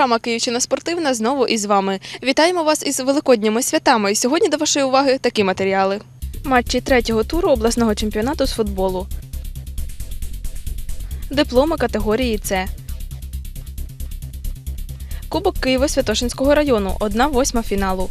Програма Київщина спортивна знову із вами. Вітаємо вас із великодніми святами. Сьогодні до вашої уваги такі матеріали. Матчі третього туру обласного чемпіонату з футболу. Дипломи категорії С. Кубок Києво-Святошинського району. 1-8 фіналу.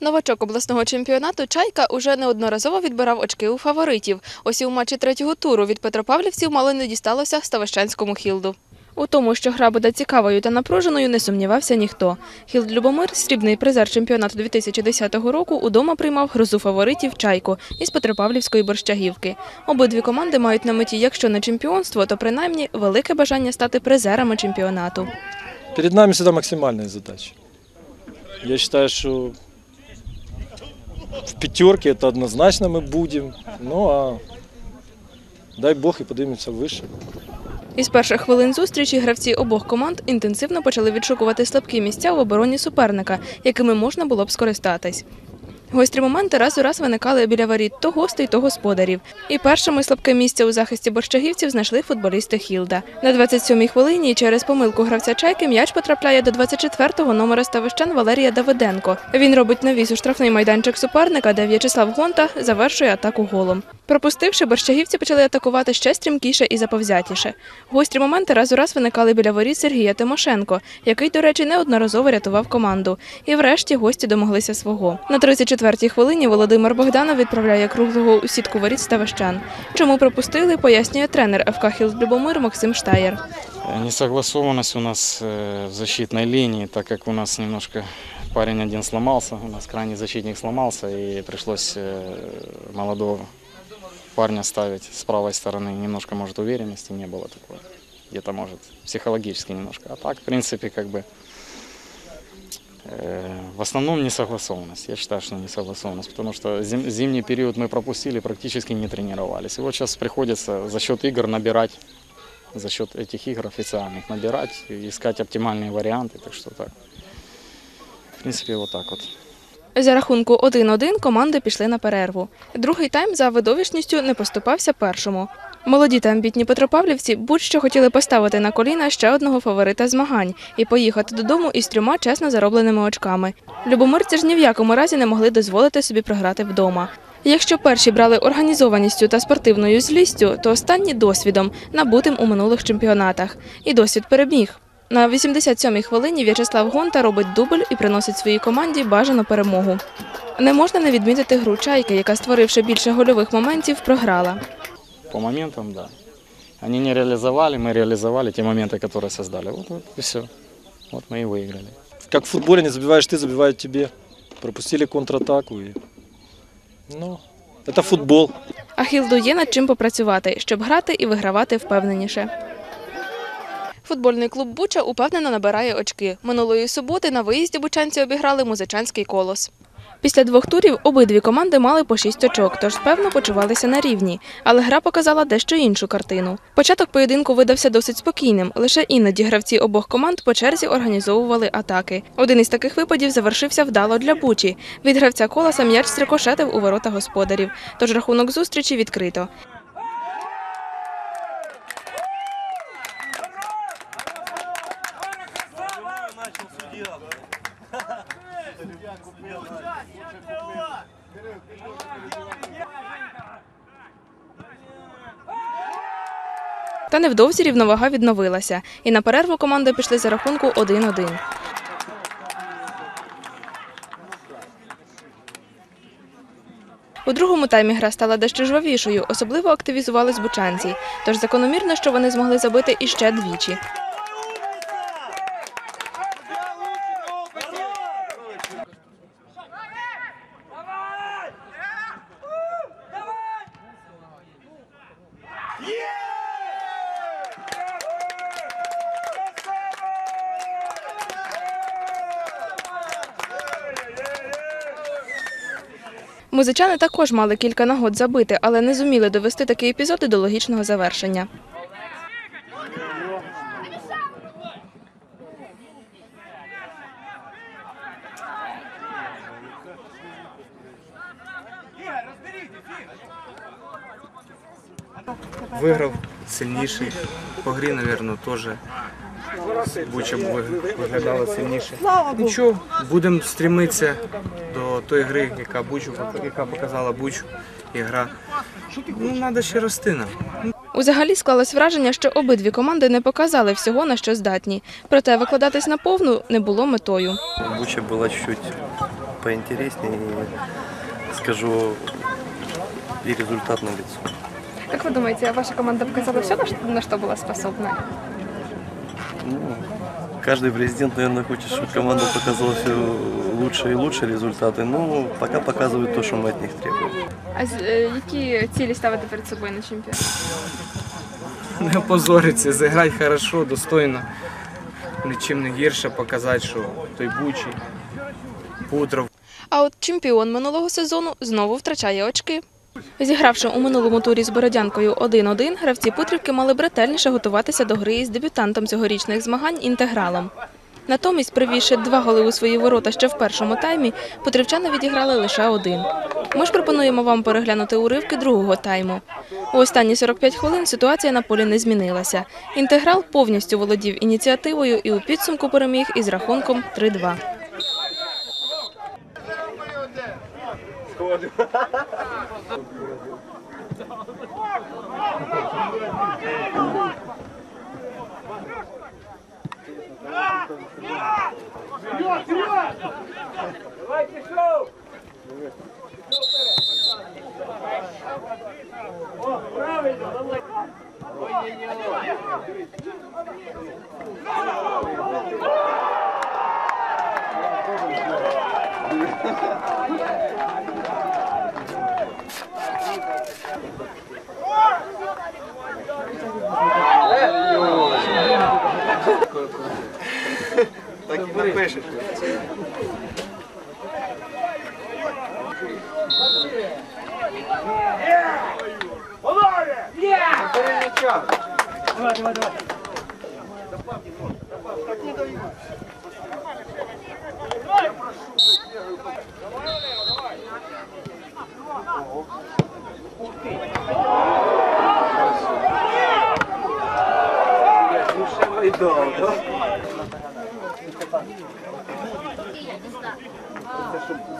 Новачок обласного чемпіонату Чайка уже неодноразово відбирав очки у фаворитів. Ось і у матчі третього туру від Петропавлівців мало не дісталося Ставищенському хілду. У тому, що гра буде цікавою та напруженою, не сумнівався ніхто. Хілд Любомир, срібний призер чемпіонату 2010 року, удома приймав грозу фаворитів Чайку із Петропавлівської борщагівки. Обидві команди мають на меті, якщо не чемпіонство, то принаймні велике бажання стати призерами чемпіонату. Перед нами всегда максимальная задача. Я считаю, что в пятерке это однозначно мы будем. Ну а дай бог и поднимемся выше. Із перших хвилин зустрічі гравці обох команд інтенсивно почали відшукувати слабкі місця в обороні суперника, якими можна було б скористатись. Гострі моменти раз у раз виникали біля воріт то гостей, то господарів. І першими слабке місце у захисті борщагівців знайшли футболісти Хілда. На 27-й хвилині через помилку гравця Чайки м'яч потрапляє до 24-го номера ставищан Валерія Давиденко. Він робить навіс у штрафний майданчик суперника, де В'ячеслав Гонта завершує атаку голом. Пропустивши, борщагівці почали атакувати ще стрімкіше і заповзятіше. Гострі моменти раз у раз виникали біля воріт Сергія Тимошенко, який, до речі, неодноразово рятував команду. І врешті гості домоглися свого. На 34-й хвилині Володимир Богданов відправляє круглого у сітку воріт ставищан. Чому пропустили, пояснює тренер ФК Хілд Любомир Максим Штаєр. Несогласованность у нас э, в защитной линии, так как у нас немножко парень один сломался, у нас крайний защитник сломался, и пришлось э, молодого парня ставить с правой стороны. Немножко, может, уверенности не было такой. Где-то, может, психологически немножко. А так, в принципе, как бы э, в основном несогласованность. Я считаю, что несогласованность, потому что зим- зимний период мы пропустили, практически не тренировались. И вот сейчас приходится за счет игр набирать за счет этих игр официальных набирать, и искать оптимальные варианты, так что так. В принципе, вот так вот. За рахунку 1-1 команди пішли на перерву. Другий тайм за видовищністю не поступався першому. Молоді та амбітні Петропавлівці будь-що хотіли поставити на коліна ще одного фаворита змагань і поїхати додому із трьома чесно заробленими очками. Любомирці ж ні в якому разі не могли дозволити собі програти вдома. Якщо перші брали організованістю та спортивною злістю, то останні досвідом, набутим у минулих чемпіонатах. І досвід переміг. На 87-й хвилині В'ячеслав Гонта робить дубль і приносить своїй команді бажану перемогу. Не можна не відмітити гру чайки, яка, створивши більше гольових моментів, програла. По моментам, да. Они не реализовали, мы реализовали те моменты, которые создали. Вот, вот и все. Вот мы и выиграли. Как в футболе не забиваешь ты, забивают тебе. Пропустили контратаку и... Ну, это футбол. А Хілду є над чим попрацювати, щоб грати і вигравати впевненіше. Футбольний клуб Буча упевнено набирає очки. Минулої суботи на виїзді бучанці обіграли музичанський колос. Після двох турів обидві команди мали по шість очок, тож певно почувалися на рівні. Але гра показала дещо іншу картину. Початок поєдинку видався досить спокійним. Лише іноді гравці обох команд по черзі організовували атаки. Один із таких випадів завершився вдало для Бучі. Від гравця коласа м'яч стрикошетив у ворота господарів. Тож рахунок зустрічі відкрито. Та невдовзі рівновага відновилася, і на перерву команди пішли за рахунку 1-1. У другому таймі гра стала дещо жвавішою, особливо активізувались бучанці. Тож закономірно, що вони змогли забити іще двічі. Музичани також мали кілька нагод забити, але не зуміли довести такі епізоди до логічного завершення. Виграв сильніший. По грі, мабуть, теж Буча виглядала сильніше. Нічого, будемо стремитися до тої гри, яка Бучу яка показала Бучу і гра. Ну, треба ще рости нам. Узагалі склалось враження, що обидві команди не показали всього, на що здатні. Проте викладатись на повну не було метою. Буча была чуть-чуть поинтереснее и, скажу, и результат на лицо. Як ви думаєте, ваша команда показала все, на що була способна? Ну, каждый президент, наверное, хочет, чтобы команда показала все лучше и лучше результаты. Но пока показывают то, что мы от них требуем. А які цілі ставити перед собою на чемпіонаті? Не опозоритися, зіграти хорошо, достойно. Нічим не гірше показати, що той Бучі, Путров, А от чемпіон минулого сезону знову втрачає очки. Зігравши у минулому турі з Бородянкою 1-1, гравці Путрівки мали б ретельніше готуватися до гри із дебютантом цьогорічних змагань інтегралом. Натомість, привівши два голи у свої ворота ще в першому таймі, путрівчани відіграли лише один. Ми ж пропонуємо вам переглянути уривки другого тайму. У останні 45 хвилин ситуація на полі не змінилася. Інтеграл повністю володів ініціативою і у підсумку переміг із рахунком 3-2. проводив. Давай пішов! Давай, давай, давай. Добавьте немножко, добавьте. Так не даю. Я прошу, бегаю. Давай, Лео, давай. Ух ты. Слушай, мой дом, да?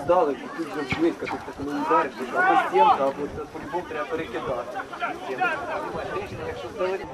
Здалеку, тут вже близько, тут так не удариш, або стінка, або по-любому треба перекидати. Рішення, якщо здалеку.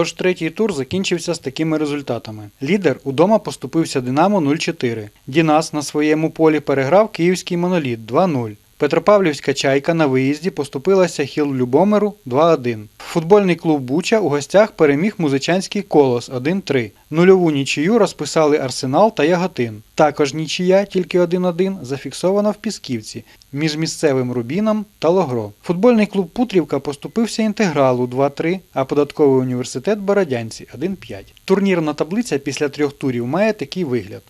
Тож третій тур закінчився з такими результатами. Лідер удома поступився Динамо 0-4. Дінас на своєму полі переграв київський моноліт 2-0. Петропавлівська чайка на виїзді поступилася Хіл Любомиру 2-1. Футбольний клуб Буча у гостях переміг музичанський колос 1-3. Нульову нічию розписали Арсенал та Яготин. Також нічия, тільки 1-1, зафіксована в Пісківці між місцевим Рубіном та Логро. Футбольний клуб Путрівка поступився інтегралу 2-3, а податковий університет Бородянці 1-5. Турнірна таблиця після трьох турів має такий вигляд.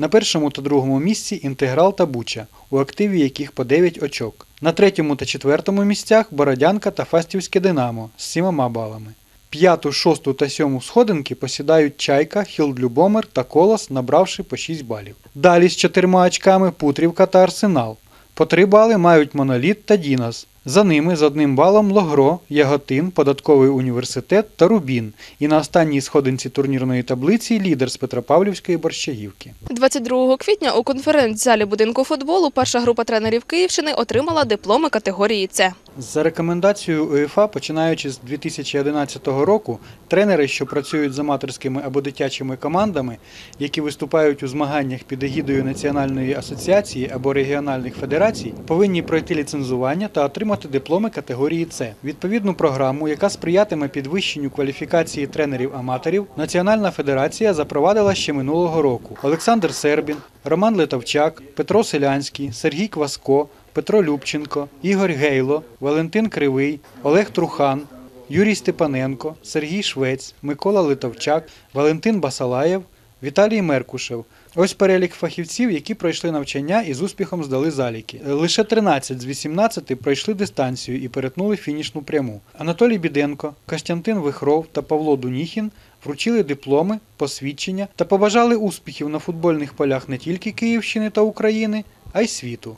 На першому та другому місці інтеграл та Буча, у активі яких по 9 очок. На третьому та четвертому місцях Бородянка та Фастівське Динамо з 7 балами. П'яту, шосту та сьому сходинки посідають Чайка, Хілд-Любомир та Колос, набравши по 6 балів. Далі з чотирма очками Путрівка та Арсенал. По 3 бали мають Моноліт та Дінас. За ними з одним балом Логро, Яготин, Податковий університет та Рубін. І на останній сходинці турнірної таблиці лідер з Петропавлівської Борщагівки. 22 квітня у конференц-залі будинку футболу перша група тренерів Київщини отримала дипломи категорії С. За рекомендацією УЄФА, починаючи з 2011 року, тренери, що працюють з аматорськими або дитячими командами, які виступають у змаганнях під егідою Національної асоціації або регіональних федерацій, повинні пройти ліцензування та отримати дипломи категорії С. Відповідну програму, яка сприятиме підвищенню кваліфікації тренерів-аматорів, Національна федерація запровадила ще минулого року. Олександр Сербін, Роман Литовчак, Петро Селянський, Сергій Кваско, Петро Любченко, Ігор Гейло, Валентин Кривий, Олег Трухан, Юрій Степаненко, Сергій Швець, Микола Литовчак, Валентин Басалаєв, Віталій Меркушев. Ось перелік фахівців, які пройшли навчання і з успіхом здали заліки. Лише 13 з 18 пройшли дистанцію і перетнули фінішну пряму. Анатолій Біденко, Костянтин Вихров та Павло Дуніхін вручили дипломи, посвідчення та побажали успіхів на футбольних полях не тільки Київщини та України, а й світу.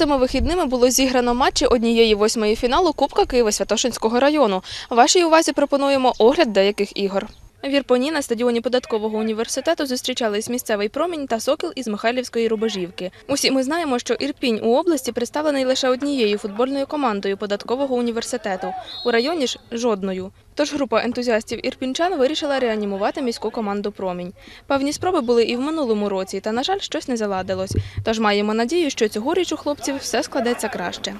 Цими вихідними було зіграно матчі однієї восьмої фіналу Кубка Києво-Святошинського району. Вашій увазі пропонуємо огляд деяких ігор. В Ірпені на стадіоні податкового університету зустрічались місцевий промінь та сокіл із Михайлівської Рубежівки. Усі ми знаємо, що Ірпінь у області представлений лише однією футбольною командою податкового університету. У районі ж жодною. Тож група ентузіастів ірпінчан вирішила реанімувати міську команду Промінь. Певні спроби були і в минулому році, та на жаль, щось не заладилось. Тож маємо надію, що цьогоріч у хлопців все складеться краще.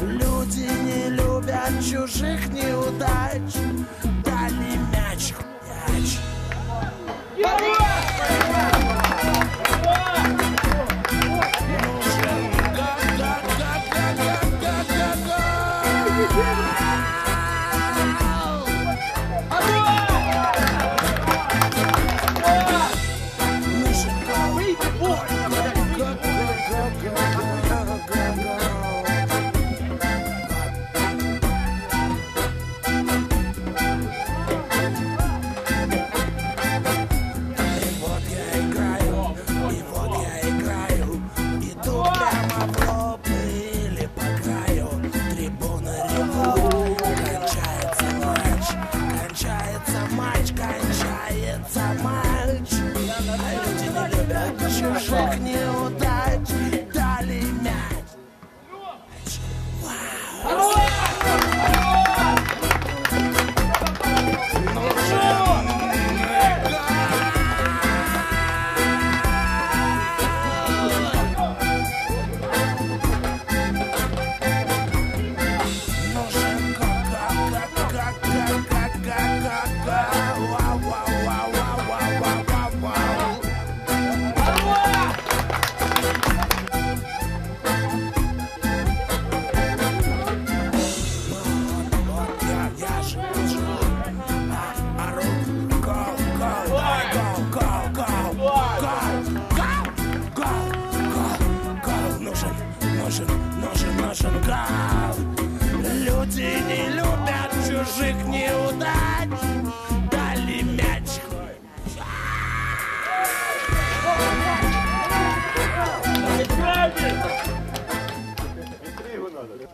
Люди не любят чужих неудач чужих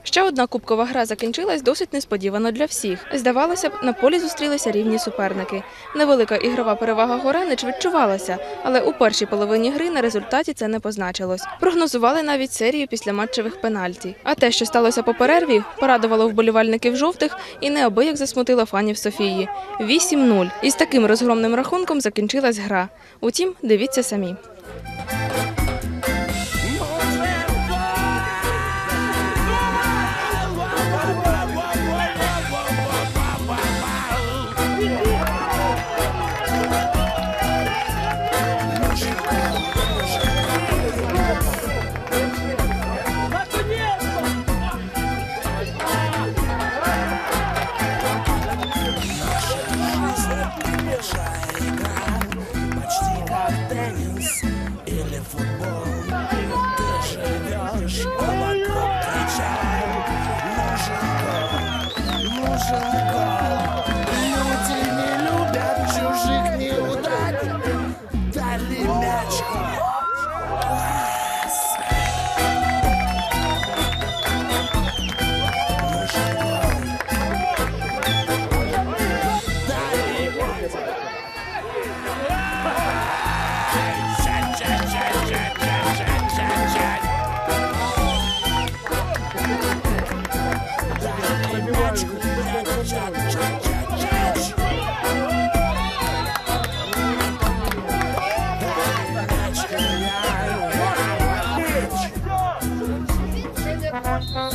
Ще одна кубкова гра закінчилась досить несподівано для всіх. Здавалося б, на полі зустрілися рівні суперники. Невелика ігрова перевага Горенич відчувалася, але у першій половині гри на результаті це не позначилось. Прогнозували навіть серію післяматчевих пенальті. А те, що сталося по перерві, порадувало вболівальників жовтих і неабияк засмутило фанів Софії. 8-0. Із таким розгромним рахунком закінчилась гра. Утім, дивіться самі. Michael! Пане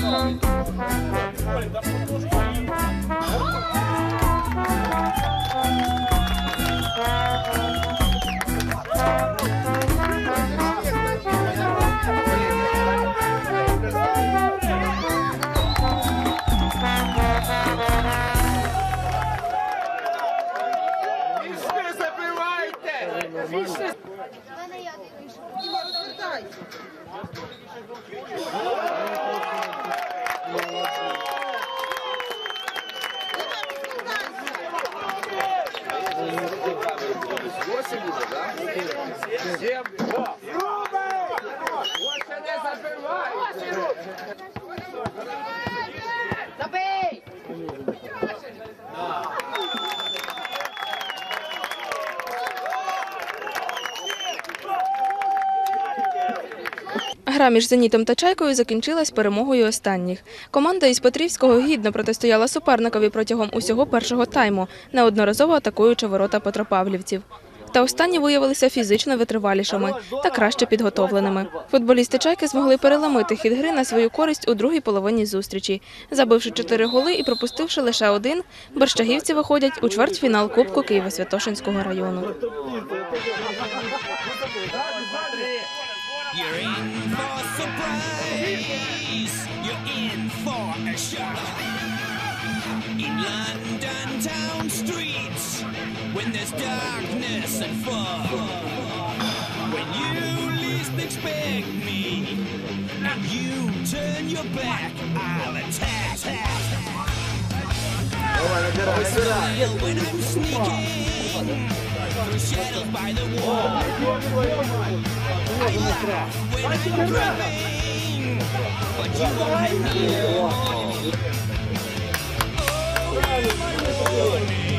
Ядович, і вам звертайте. Гра між Зенітом та Чайкою закінчилась перемогою останніх. Команда із Петрівського гідно протистояла суперникові протягом усього першого тайму, неодноразово атакуючи ворота Петропавлівців. Та останні виявилися фізично витривалішими та краще підготовленими. Футболісти Чайки змогли переламити хід гри на свою користь у другій половині зустрічі. Забивши чотири голи і пропустивши лише один, борщагівці виходять у чвертьфінал Кубку Києво-Святошинського району. In London town streets, when there's darkness and fog. When you least expect me, and you turn your back, I'll attack. Smile when I'm sneaking through shadows by the wall. I laugh when I'm dreaming, but you won't have me river.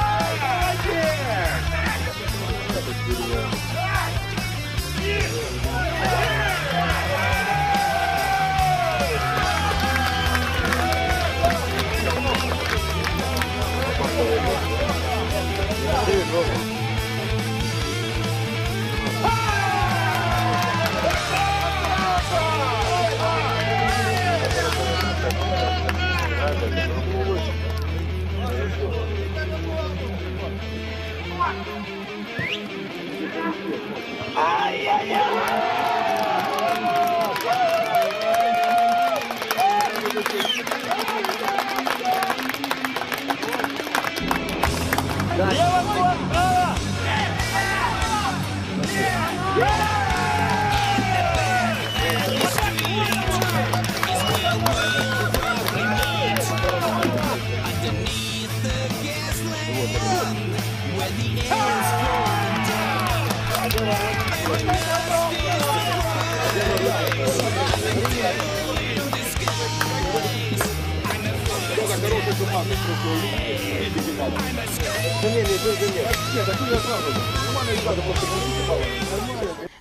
Rock.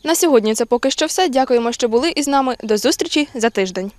На сьогодні це поки що все. Дякуємо, що були із нами. До зустрічі за тиждень.